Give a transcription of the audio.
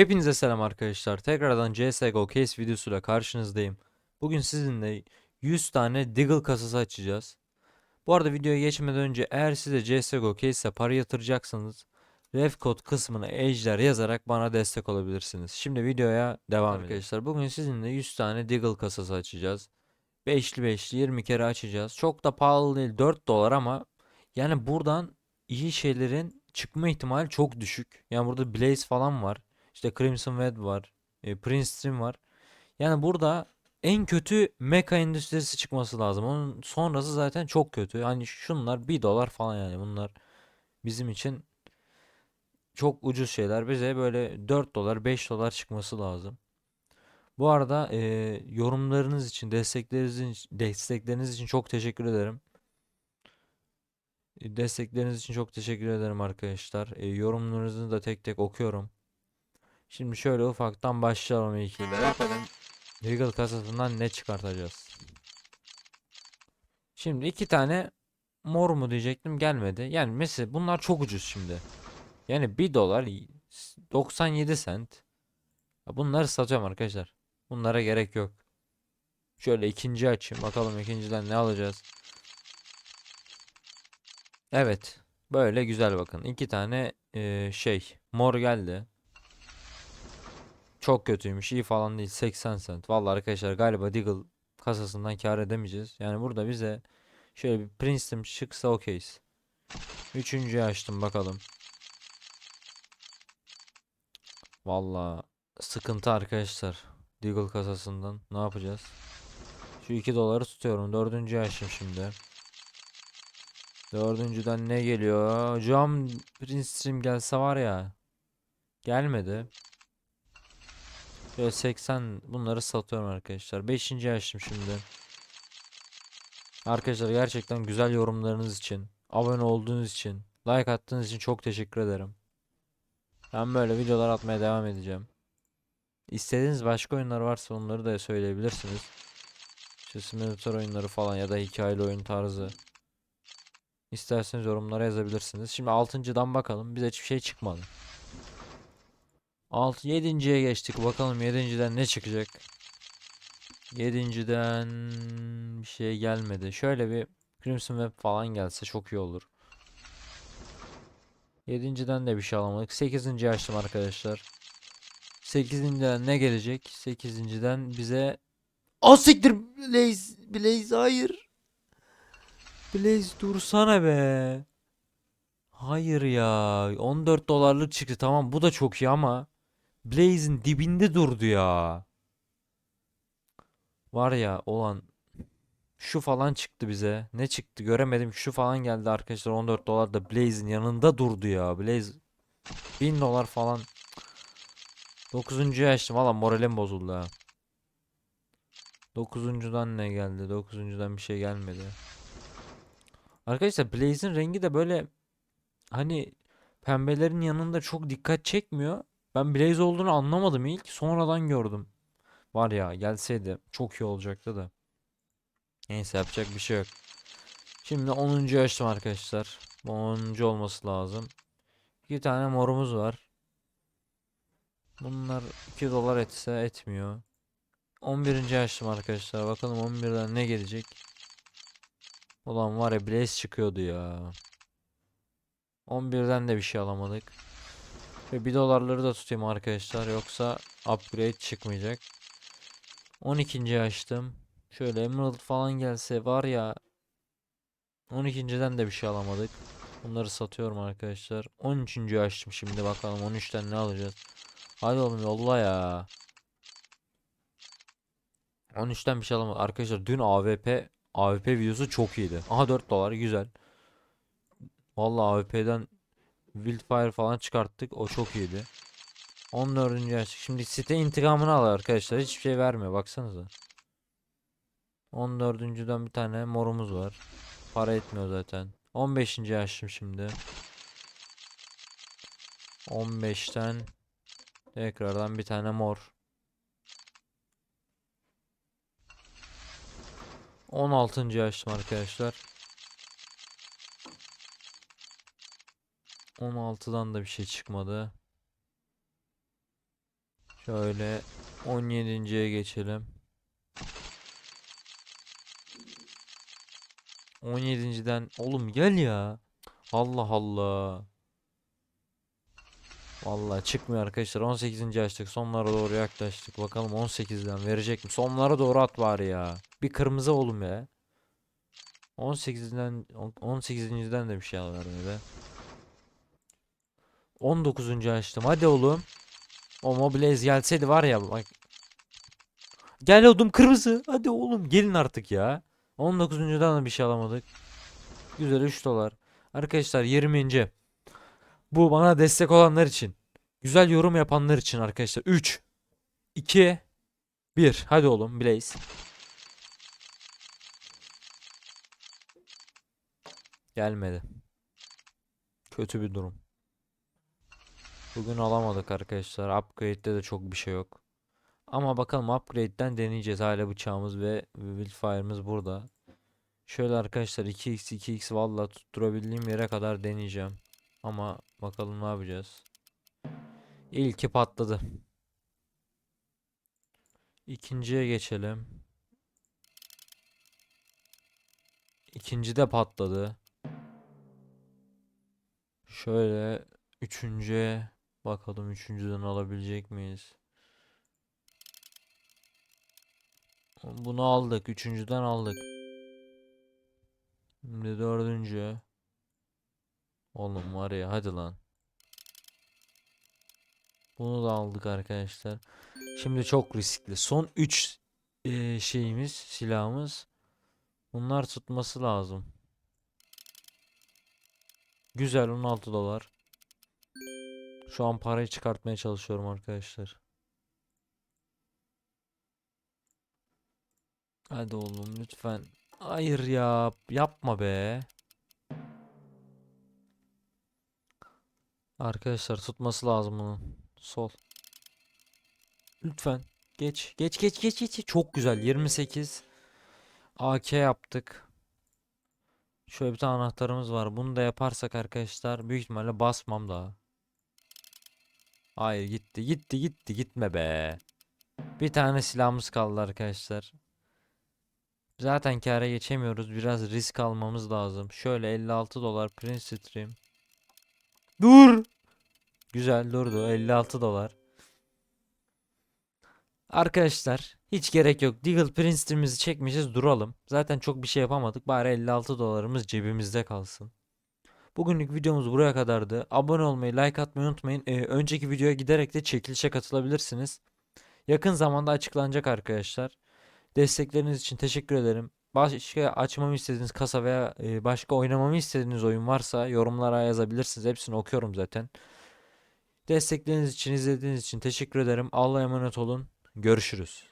Hepinize selam arkadaşlar. Tekrardan CSGO case videosuyla karşınızdayım. Bugün sizinle 100 tane Deagle kasası açacağız. Bu arada videoya geçmeden önce eğer size CSGO case'e para yatıracaksanız ref kod kısmına ejder yazarak bana destek olabilirsiniz. Şimdi videoya devam edelim. Arkadaşlar bugün sizinle 100 tane Deagle kasası açacağız. 5'li 5'li 20 kere açacağız. Çok da pahalı değil 4 dolar ama yani buradan iyi şeylerin çıkma ihtimali çok düşük. Yani burada Blaze falan var. İşte Crimson Red var. E, Prince Stream var. Yani burada en kötü mecha endüstrisi çıkması lazım. Onun sonrası zaten çok kötü. Hani şunlar 1 dolar falan yani bunlar bizim için çok ucuz şeyler. Bize böyle 4 dolar 5 dolar çıkması lazım. Bu arada e, yorumlarınız için, destekleriniz destekleriniz için çok teşekkür ederim. E, Destekleriniz için çok teşekkür ederim arkadaşlar. E, yorumlarınızı da tek tek okuyorum. Şimdi şöyle ufaktan başlayalım ilkiyle. Bakalım Regal kasasından ne çıkartacağız. Şimdi iki tane mor mu diyecektim gelmedi. Yani mesela bunlar çok ucuz şimdi. Yani 1 dolar 97 sent. Bunları satıyorum arkadaşlar. Bunlara gerek yok. Şöyle ikinci açayım. Bakalım ikinciden ne alacağız. Evet. Böyle güzel bakın. İki tane eee, şey mor geldi. Çok kötüymüş. iyi falan değil. 80 cent. Vallahi arkadaşlar galiba Deagle kasasından kâr edemeyeceğiz. Yani burada bize şöyle bir Princeton çıksa okeyiz. Üçüncüyü açtım bakalım. Vallahi sıkıntı arkadaşlar. Deagle kasasından. Ne yapacağız? Şu 2 doları tutuyorum. Dördüncüyü açtım şimdi. Dördüncüden ne geliyor? Cam Prince Stream gelse var ya. Gelmedi. Şöyle 80 bunları satıyorum arkadaşlar. 5. açtım şimdi. Arkadaşlar gerçekten güzel yorumlarınız için, abone olduğunuz için, like attığınız için çok teşekkür ederim. Ben böyle videolar atmaya devam edeceğim. İstediğiniz başka oyunlar varsa onları da söyleyebilirsiniz. İşte simülatör oyunları falan ya da hikayeli oyun tarzı. İsterseniz yorumlara yazabilirsiniz. Şimdi 6.dan bakalım. Bize hiçbir şey çıkmadı. 6 7.ye geçtik. Bakalım 7.den ne çıkacak? 7.den bir şey gelmedi. Şöyle bir Crimson Web falan gelse çok iyi olur. 7.den de bir şey alamadık. 8. açtım arkadaşlar. 8.den ne gelecek? 8.den bize Asiktir Blaze Blaze hayır. Blaze dursana be. Hayır ya. 14 dolarlık çıktı. Tamam bu da çok iyi ama Blaze'in dibinde durdu ya. Var ya olan şu falan çıktı bize. Ne çıktı göremedim. Şu falan geldi arkadaşlar 14 dolar da Blaze'in yanında durdu ya. Blaze 1000 dolar falan. 9. açtım. Valla moralim bozuldu ha. 9.dan ne geldi? 9.dan bir şey gelmedi. Arkadaşlar Blaze'in rengi de böyle hani pembelerin yanında çok dikkat çekmiyor. Ben Blaze olduğunu anlamadım ilk. Sonradan gördüm. Var ya gelseydi çok iyi olacaktı da. Neyse yapacak bir şey yok. Şimdi 10. açtım arkadaşlar. Bu 10. olması lazım. İki tane morumuz var. Bunlar 2 dolar etse etmiyor. 11. açtım arkadaşlar. Bakalım 11'den ne gelecek. Ulan var ya Blaze çıkıyordu ya. 11'den de bir şey alamadık. Ve 1 dolarları da tutayım arkadaşlar. Yoksa upgrade çıkmayacak. 12. açtım. Şöyle Emerald falan gelse var ya. 12.den de bir şey alamadık. Bunları satıyorum arkadaşlar. 13. açtım şimdi bakalım 13'ten ne alacağız. Hadi oğlum yolla ya. 13'ten bir şey alamadık. Arkadaşlar dün AWP AWP videosu çok iyiydi. Aha 4 dolar güzel. Vallahi AWP'den Wildfire falan çıkarttık. O çok iyiydi. 14. açtık. Şimdi site intikamını al arkadaşlar. Hiçbir şey vermiyor. Baksanıza. 14.den bir tane morumuz var. Para etmiyor zaten. 15. açtım şimdi. 15'ten tekrardan bir tane mor. 16. açtım arkadaşlar. 16'dan da bir şey çıkmadı. Şöyle 17.ye geçelim. 17.den oğlum gel ya. Allah Allah. Vallahi çıkmıyor arkadaşlar. 18. açtık. Sonlara doğru yaklaştık. Bakalım 18'den verecek mi? Sonlara doğru at var ya. Bir kırmızı oğlum ya. 18'den 18.den de bir şey vermedi. 19. açtım. Hadi oğlum. O Mobilez gelseydi var ya bak. Gel oğlum kırmızı. Hadi oğlum gelin artık ya. 19.dan da bir şey alamadık. Güzel 3 dolar. Arkadaşlar 20. Bu bana destek olanlar için. Güzel yorum yapanlar için arkadaşlar. 3 2 1 Hadi oğlum Blaze. Gelmedi. Kötü bir durum. Bugün alamadık arkadaşlar. Upgrade'de de çok bir şey yok. Ama bakalım upgrade'den deneyeceğiz. Hala bıçağımız ve Wildfire'ımız burada. Şöyle arkadaşlar 2x 2x valla tutturabildiğim yere kadar deneyeceğim. Ama bakalım ne yapacağız. İlki patladı. İkinciye geçelim. İkinci de patladı. Şöyle üçüncüye bakalım üçüncüden alabilecek miyiz? Bunu aldık. Üçüncüden aldık. Şimdi dördüncü. Oğlum var ya hadi lan. Bunu da aldık arkadaşlar. Şimdi çok riskli. Son 3 şeyimiz, silahımız. Bunlar tutması lazım. Güzel 16 dolar. Şu an parayı çıkartmaya çalışıyorum arkadaşlar. Hadi oğlum lütfen. Hayır ya yapma be. Arkadaşlar tutması lazım bunun. Sol. Lütfen. Geç. Geç geç geç geç. Çok güzel. 28. AK yaptık. Şöyle bir tane anahtarımız var. Bunu da yaparsak arkadaşlar büyük ihtimalle basmam daha. Hayır gitti gitti gitti gitme be. Bir tane silahımız kaldı arkadaşlar. Zaten kâra geçemiyoruz. Biraz risk almamız lazım. Şöyle 56 dolar Prince Stream. Dur. Güzel durdu. 56 dolar. Arkadaşlar hiç gerek yok. Deagle Prince'imizi çekmişiz duralım. Zaten çok bir şey yapamadık. Bari 56 dolarımız cebimizde kalsın. Bugünlük videomuz buraya kadardı. Abone olmayı, like atmayı unutmayın. Ee, önceki videoya giderek de çekilişe katılabilirsiniz. Yakın zamanda açıklanacak arkadaşlar. Destekleriniz için teşekkür ederim. Başka açmamı istediğiniz kasa veya e, başka oynamamı istediğiniz oyun varsa yorumlara yazabilirsiniz. Hepsini okuyorum zaten. Destekleriniz için, izlediğiniz için teşekkür ederim. Allah'a emanet olun. Görüşürüz.